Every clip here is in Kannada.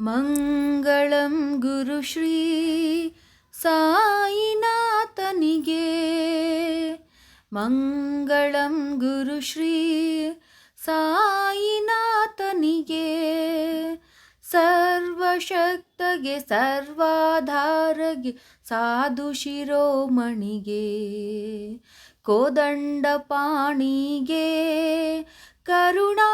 ಮಂಗಳಂ ಗುರುಶ್ರೀ ಸಾಯಿನಾಥನಿಗೆ. ಮಂಗಳಂ ಗುರುಶ್ರೀ ಸಾಯಿನಾಥನಿಗೆ. ಸರ್ವಶಕ್ತಗೆ ಸರ್ವಾಧಾರಗೆ ಸಾಧು ಶಿರೋಮಣಿಗೆ. ಕೋದಂಡ ಪಾಣಿಗೆ ಕರುಣಾರ್ದ್ರ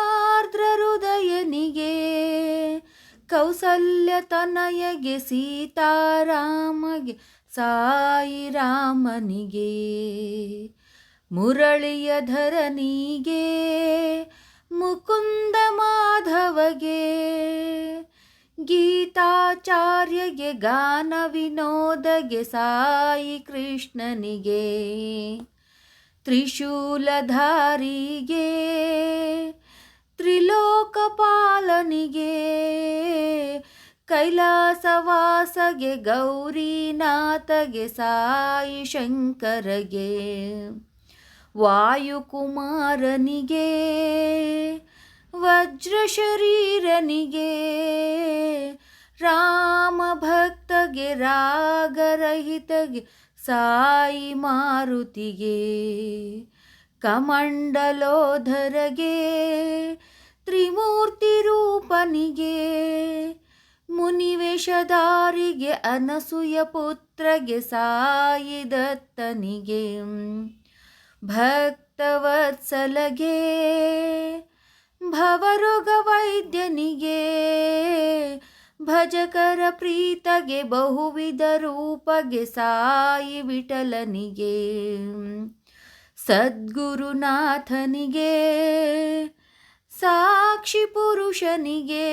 ಕೌಸಲ್ಯ ತನಯಗೆ ಸೀತಾರಾಮಗೆ ಸಾಯಿರಾಮನಿಗೆ, ಮುರಳಿಯ ಧರನಿಗೆ, ಮುಕುಂದ ಮಾಧವಗೆ, ಗೀತಾಚಾರ್ಯಗೆ ಗಾನ ವಿನೋದಗೆ ಸಾಯಿ ಕೃಷ್ಣನಿಗೆ, ತ್ರಿಶೂಲಧಾರಿಗೆ, ತ್ರಿಲೋಕಪಾಲನಿಗೆ ಕೈಲಾಸವಾಸಗೆ ಗೌರಿನಾಥಗೆ ಸಾಯಿ ಶಂಕರಗೆ ವಾಯುಕುಮಾರನಿಗೆ ವಜ್ರಶರೀರನಿಗೆ ರಾಮ ಭಕ್ತಗೆ ರಾಗರಹಿತಗೆ ಸಾಯಿ ಮಾರುತಿಗೆ ಕಮಂಡಲೋಧರಗೆ ತ್ರಿಮೂರ್ತಿ ರೂಪನಿಗೆ ಮುನಿವೇಷಧಾರಿಗೆ ಅನಸೂಯ ಪುತ್ರಗೆ ಸಾಯಿ ದತ್ತನಿಗೆ ಭಕ್ತವತ್ಸಲಗೆ ಭವರೋಗ ವೈದ್ಯನಿಗೆ, ಭಜಕರ ಪ್ರೀತಗೆ ಬಹುವಿಧ ರೂಪಗೆ ಸಾಯಿ ವಿಠಲನಿಗೆ. ಸದ್ಗುರುನಾಥನಿಗೆ, ಸಾಕ್ಷಿ ಪುರುಷನಿಗೆ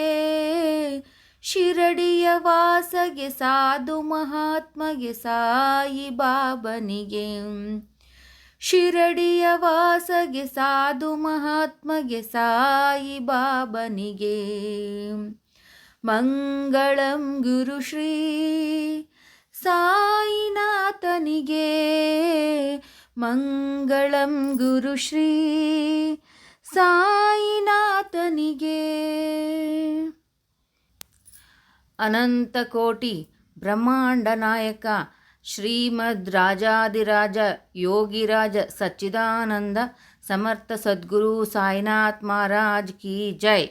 ಶಿರಡಿಯ ವಾಸಗೆ ಸಾಧು ಮಹಾತ್ಮಗೆ ಸಾಯಿ ಬಾಬನಿಗೆ. ಶಿರಡಿಯ ವಾಸಗೆ ಸಾಧು ಮಹಾತ್ಮಗೆ ಸಾಯಿ ಬಾಬನಿಗೆ. ಮಂಗಳಂ ಗುರುಶ್ರೀ ಸಾಯಿನಾಥನಿಗೆ. ಮಂಗಳಂ ಗುರುಶ್ರೀ ಸಾಯಿನಾಥನಿಗೆ. ಅನಂತಕೋಟಿ ಬ್ರಹ್ಮಾಂಡ ನಾಯಕ ಶ್ರೀಮದ್ ರಾಜಾದಿರಾಜ ಯೋಗಿರಾಜ ಸಚ್ಚಿದಾನಂದ ಸಮರ್ಥ ಸದ್ಗುರು ಸಾಯಿನಾಥ್ ಮಹಾರಾಜ್ ಕಿ ಜೈ.